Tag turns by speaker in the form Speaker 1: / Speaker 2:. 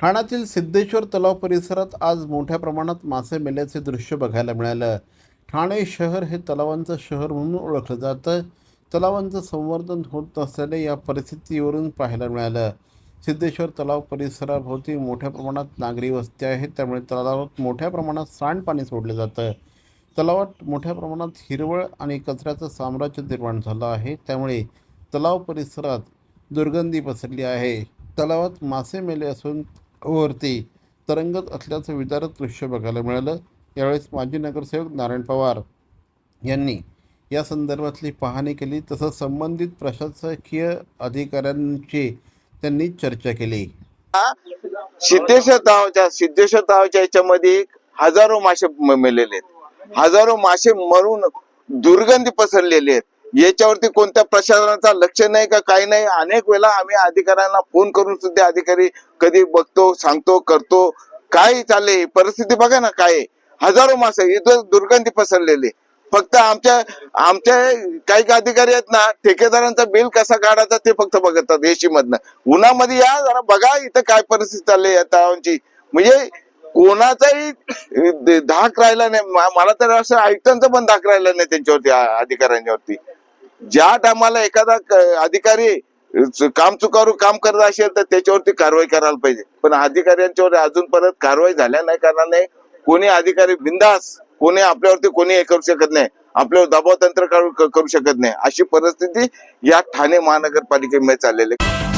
Speaker 1: ठाण्यातील सिद्धेश्वर तलाव परिसरात आज मोठ्या प्रमाणात मासे मेल्याचे दृश्य बघायला मिळालं. ठाणे शहर हे तलावांचं शहर म्हणून ओळखलं जातं. तलावांचं संवर्धन होत नसल्याने या परिस्थितीवरून पाहायला मिळालं. सिद्धेश्वर तलाव परिसराभोवती मोठ्या प्रमाणात नागरी वस्ती आहेत त्यामुळे तलावात मोठ्या प्रमाणात सांडपाणी सोडलं जातं. तलावात मोठ्या प्रमाणात हिरवळ आणि कचऱ्याचं साम्राज्य निर्माण झालं आहे त्यामुळे तलाव परिसरात दुर्गंधी पसरली आहे. तलावात मासे मेले असून वरती तरंगत असल्याचं विदारक दृश्य बघायला मिळालं. यावेळेस माजी नगरसेवक नारायण पवार यांनी या संदर्भातली पाहणी केली. तसंच संबंधित प्रशासकीय अधिकाऱ्यांची त्यांनी चर्चा केली.
Speaker 2: सिद्धेश्वर तलावाच्या सिद्धेश्वर तलावाच्या याच्यामध्ये हजारो मासे मेलेले आहेत. हजारो मासे मरून दुर्गंधी पसरलेले आहेत. याच्यावरती कोणत्या प्रशासनाचा लक्ष नाही का काही नाही? अनेक वेळा आम्ही अधिकाऱ्यांना फोन करून सुद्धा अधिकारी कधी बघतो सांगतो करतो. काय चालले परिस्थिती बघा ना काय हजारो मासे इथं दुर्गंधी पसरलेली. फक्त आमच्या आमच्या काही काही अधिकारी आहेत ना ठेकेदारांचा बिल कसा काढायचा ते फक्त बघतात एसी मधनं उन्हामध्ये या जरा बघा इथं काय परिस्थिती चालली या तलावांची म्हणजे कोणाचाही धाक राहिला नाही. मला तर असं ऐकतांचा पण धाक राहिला नाही त्यांच्यावरती अधिकाऱ्यांच्यावरती. ज्या टायमाला एखादा अधिकारी काम चुकारू काम करत असेल तर त्याच्यावरती कारवाई करायला पाहिजे. पण अधिकाऱ्यांच्यावर अजून परत कारवाई झाल्या नाही कारणाने कोणी अधिकारी बिंदास कोणी आपल्यावरती कोणी हे करू शकत नाही. आपल्यावर दबाव तंत्र करू करू शकत नाही. अशी परिस्थिती या ठाणे महानगरपालिकेमध्ये चाललेली आहे.